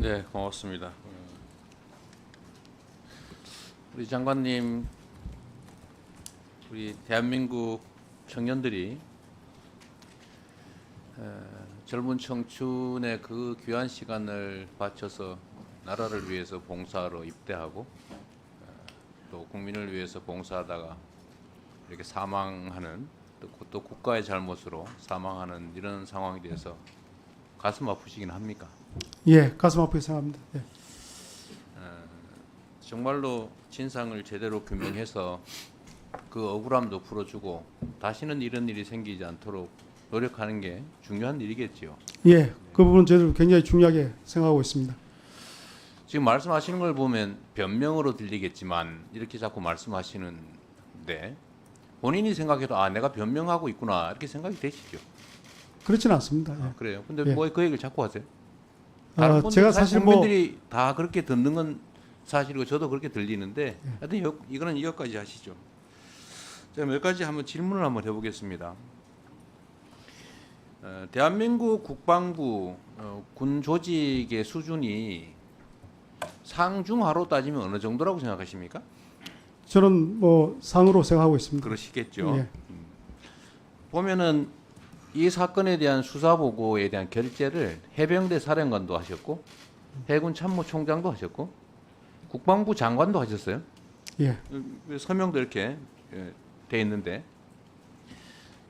네, 고맙습니다. 음. 우리 장관님, 우리 대한민국 청년들이 에, 젊은 청춘의 그 귀한 시간을 바쳐서 나라를 위해서 봉사로 입대하고 에, 또 국민을 위해서 봉사하다가 이렇게 사망하는 또, 또 국가의 잘못으로 사망하는 이런 상황에 대해서 가슴 아프시긴 합니까? 예, 가슴 아프게 생각합니다. 예. 정말로 진상을 제대로 규명해서 그 억울함도 풀어주고 다시는 이런 일이 생기지 않도록 노력하는 게 중요한 일이겠지요. 예, 그 부분 저희도 굉장히 중요하게 생각하고 있습니다. 지금 말씀하시는 걸 보면 변명으로 들리겠지만 이렇게 자꾸 말씀하시는데 본인이 생각해도 아 내가 변명하고 있구나 이렇게 생각이 되시죠. 그렇지는 않습니다. 아, 예. 그래요. 근데 예. 뭐그 얘기를 자꾸 하세요? 아, 다른 분들 제가 사실 뭐 국민들이 다 그렇게 듣는 건 사실이고 저도 그렇게 들리는데 예. 하여튼 여- 이거는 이것까지 하시죠. 제가 몇 가지 한번 질문을 한번 해보겠습니다. 어, 대한민국 국방부 어, 군 조직의 수준이 상중하로 따지면 어느 정도라고 생각하십니까? 저는 뭐 상으로 생각하고 있습니다. 그러시겠죠. 예. 보면은 이 사건에 대한 수사 보고에 대한 결재를 해병대 사령관도 하셨고 해군 참모총장도 하셨고 국방부 장관도 하셨어요. 예, 서명도 이렇게 예, 돼 있는데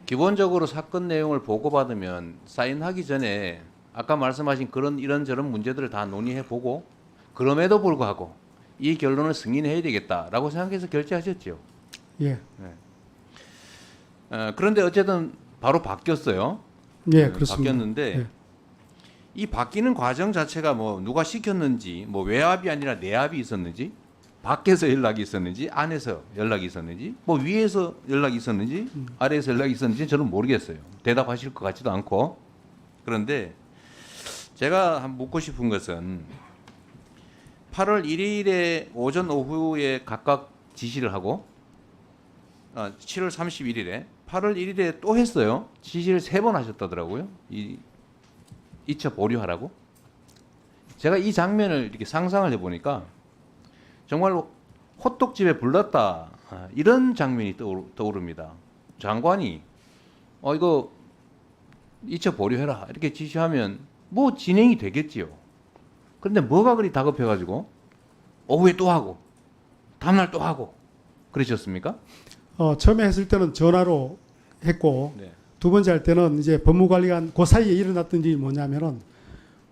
기본적으로 사건 내용을 보고받으면 사인하기 전에 아까 말씀하신 그런 이런저런 문제들을 다 논의해 보고 그럼에도 불구하고 이 결론을 승인해야 되겠다라고 생각해서 결재하셨죠. 예, 어, 그런데 어쨌든 바로 바뀌었어요. 예, 네, 그렇습니다. 바뀌었는데 예. 이 바뀌는 과정 자체가 뭐 누가 시켰는지 뭐 외압이 아니라 내압이 있었는지 밖에서 연락이 있었는지 안에서 연락이 있었는지 뭐 위에서 연락이 있었는지 음. 아래에서 연락이 있었는지 저는 모르겠어요. 대답하실 것 같지도 않고 그런데 제가 한 묻고 싶은 것은 8월 1일에 오전 오후에 각각 지시를 하고 아, 7월 31일에 8월 1일에 또 했어요. 지시를 세 번 하셨다더라고요. 이 이첩 보류하라고. 제가 이 장면을 이렇게 상상을 해보니까 정말로 호떡집에 불났다 아, 이런 장면이 떠오릅니다. 장관이 어 이거 이첩 보류해라 이렇게 지시하면 뭐 진행이 되겠지요. 그런데 뭐가 그리 다급해가지고 오후에 또 하고 다음날 또 하고 그러셨습니까? 어, 처음에 했을 때는 전화로 했고 네. 두 번째 할 때는 이제 법무관리관 그 사이에 일어났던 일이 뭐냐면은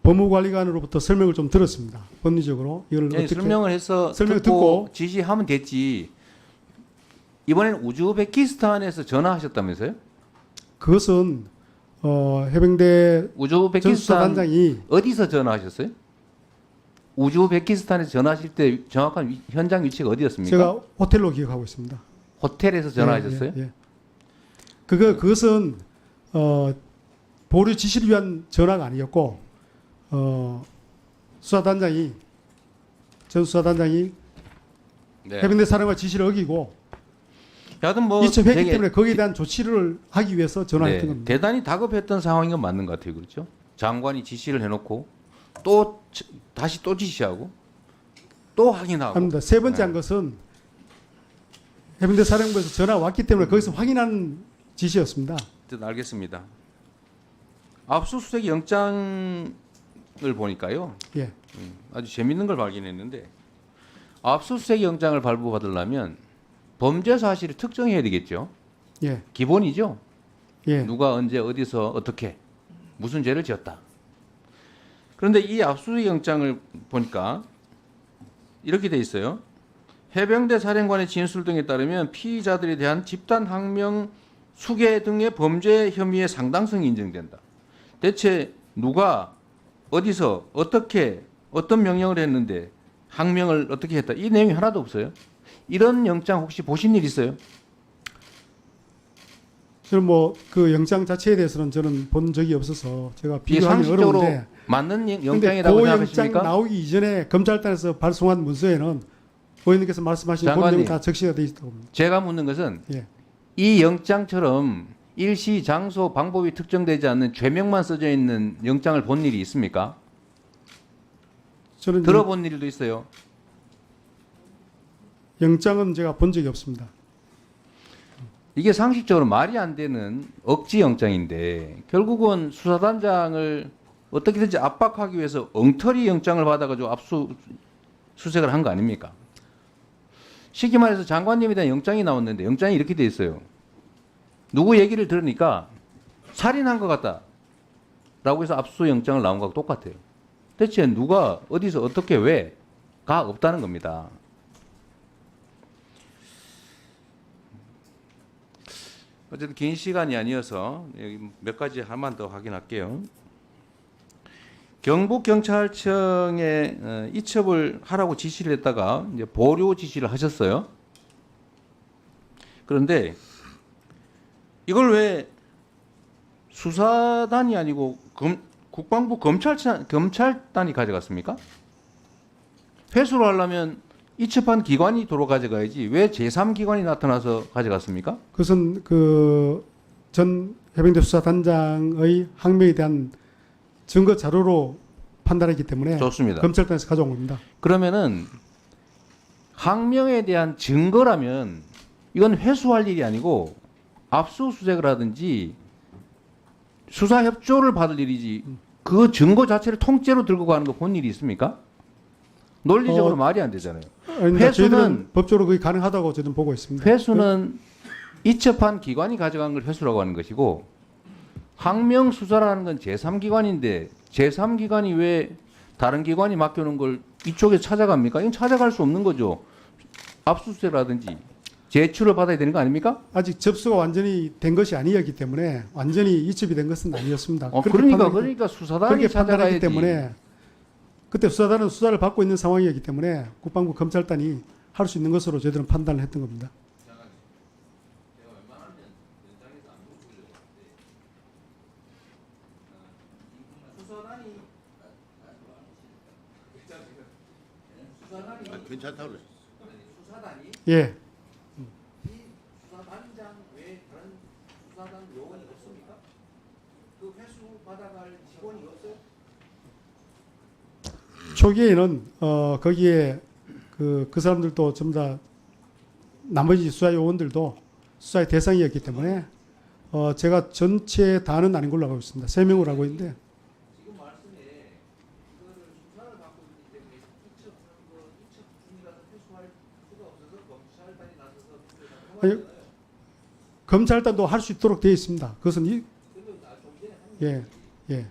법무관리관으로부터 설명을 좀 들었습니다. 법리적으로 이걸 예, 어떻게 설명을 해서 설명 듣고, 듣고 지시하면 됐지. 이번엔 우즈베키스탄에서 전화하셨다면서요? 그것은 어, 해병대 우즈베키스탄 전수사단장이 어디서 전화하셨어요? 우즈베키스탄에서 전화하실 때 정확한 위- 현장 위치가 어디였습니까? 제가 호텔로 기억하고 있습니다. 호텔에서 전화하셨어요? 예, 예, 예. 그거 그것은 어, 보류 지시를 위한 전화가 아니었고 어, 수사단장이 전 수사단장이 네. 해병대 사령관 지시를 어기고 하여튼 뭐 이첩했기 되게 때문에 거기에 대한 조치를 하기 위해서 전화했던 네, 겁니다. 대단히 다급했던 상황인 건 맞는 것 같아요. 그렇죠? 장관이 지시를 해놓고 또 지- 다시 또 지시하고 또 확인하고 합니다. 세 번째 네. 한 것은 해병대 사령부에서 전화가 왔기 때문에 음. 거기서 확인하는 지시였습니다. 뜻 알겠습니다. 압수수색 영장을 보니까요. 예, 음, 아주 재밌는 걸 발견했는데 압수수색 영장을 발부받으려면 범죄 사실을 특정해야 되겠죠. 예, 기본이죠. 예. 누가 언제 어디서 어떻게 무슨 죄를 지었다. 그런데 이 압수수색 영장을 보니까 이렇게 돼 있어요. 해병대 사령관의 진술 등에 따르면 피의자들에 대한 집단 항명 수계 등의 범죄 혐의의 상당성이 인정된다. 대체 누가 어디서 어떻게 어떤 명령을 했는데 항명을 어떻게 했다. 이 내용이 하나도 없어요. 이런 영장 혹시 보신 일 있어요? 저는 뭐 그 영장 자체에 대해서는 저는 본 적이 없어서 제가 비교하기 어려운데 맞는 영- 영장이라고 그 영장 생각하십니까? 나오기 이전에 검찰단에서 발송한 문서에는 의원님께서 말씀하신 그 장관님. 다 적시가 돼 있다고 봅니다. 제가 묻는 것은 예. 이 영장처럼 일시 장소 방법이 특정되지 않는 죄명만 써져 있는 영장을 본 일이 있습니까? 저는 들어본 일도 있어요. 영장은 제가 본 적이 없습니다. 이게 상식적으로 말이 안 되는 억지 영장인데 결국은 수사단장을 어떻게든지 압박하기 위해서 엉터리 영장을 받아가지고 압수 수색을 한 거 아닙니까? 쉽게 말해서 장관님에 대한 영장이 나왔는데 영장이 이렇게 돼 있어요. 누구 얘기를 들으니까 살인한 것 같다 라고 해서 압수 영장을 나온 거하고 똑같아요. 대체 누가 어디서 어떻게 왜가 없다는 겁니다. 어쨌든 긴 시간이 아니어서 몇 가지 하나만 더 확인할게요. 경북 경찰청에 어, 이첩을 하라고 지시를 했다가 이제 보류 지시를 하셨어요. 그런데 이걸 왜 수사단이 아니고 검, 국방부 검찰청 검찰단이 가져갔습니까? 회수를 하려면 이첩한 기관이 도로 가져가야지 왜 제3기관이 나타나서 가져갔습니까? 그것은 그 전 해병대 수사단장의 항명에 대한 증거 자료로 판단했기 때문에 좋습니다. 검찰단에서 가져온 겁니다. 그러면은 항명에 대한 증거라면 이건 회수할 일이 아니고 압수수색을 하든지 수사 협조를 받을 일이지 그 증거 자체를 통째로 들고 가는 거 본 일이 있습니까? 논리적으로 어, 말이 안 되잖아요. 아닙니다. 회수는- 저희들은 법적으로 그게 가능하다고 저는 보고 있습니다. 회수는 이첩한 기관이 가져간 걸 회수라고 하는 것이고 항명 수사라는 건 제3기관인데 제3기관이 왜 다른 기관이 맡겨놓은 걸 이쪽에 찾아갑니까? 이건 찾아갈 수 없는 거죠. 압수수색이라든지 제출을 받아야 되는 거 아닙니까? 아직 접수가 완전히 된 것이 아니었기 때문에 완전히 이첩이 된 것은 아니었습니다. 어, 그러니까 판단- 그러니까 수사단이 찾아가야지. 때문에 그때 수사단은 수사를 받고 있는 상황이었기 때문에 국방부 검찰단이 할 수 있는 것으로 저희들은 판단을 했던 겁니다. 아, 괜찮다고 그랬어. 수사단이 예, 이 수사단장 외에 다른 수사단 요원이 없습니까? 그 회수 받아갈 직원이 없어요? 초기에는 어, 거기에 그, 그 사람들도 전부 다 나머지 수사 요원들도 수사의 대상이었기 때문에 어, 제가 전체 다는 아닌 걸로 알고 있습니다. 세 명을 알고 있는데 지금 말씀에 이거를 수사를 받고 있기 때문에 이첩하는 거 이첩 중이라서 회수할 수가 없어서 검찰단이 나서서 아니. 검찰단도 할 수 있도록 되어 있습니다. 그것은 이, 예, 예.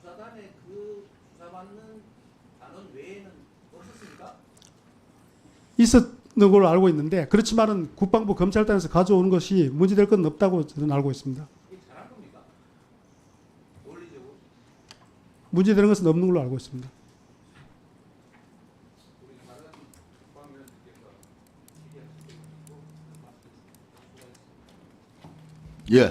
수사단에 그? 있었는 걸로 알고 있는데 그렇지만은 국방부 검찰단에서 가져오는 것이 문제될 건 없다고 저는 알고 있습니다. 문제되는 것은 없는 걸로 알고 있습니다. 예.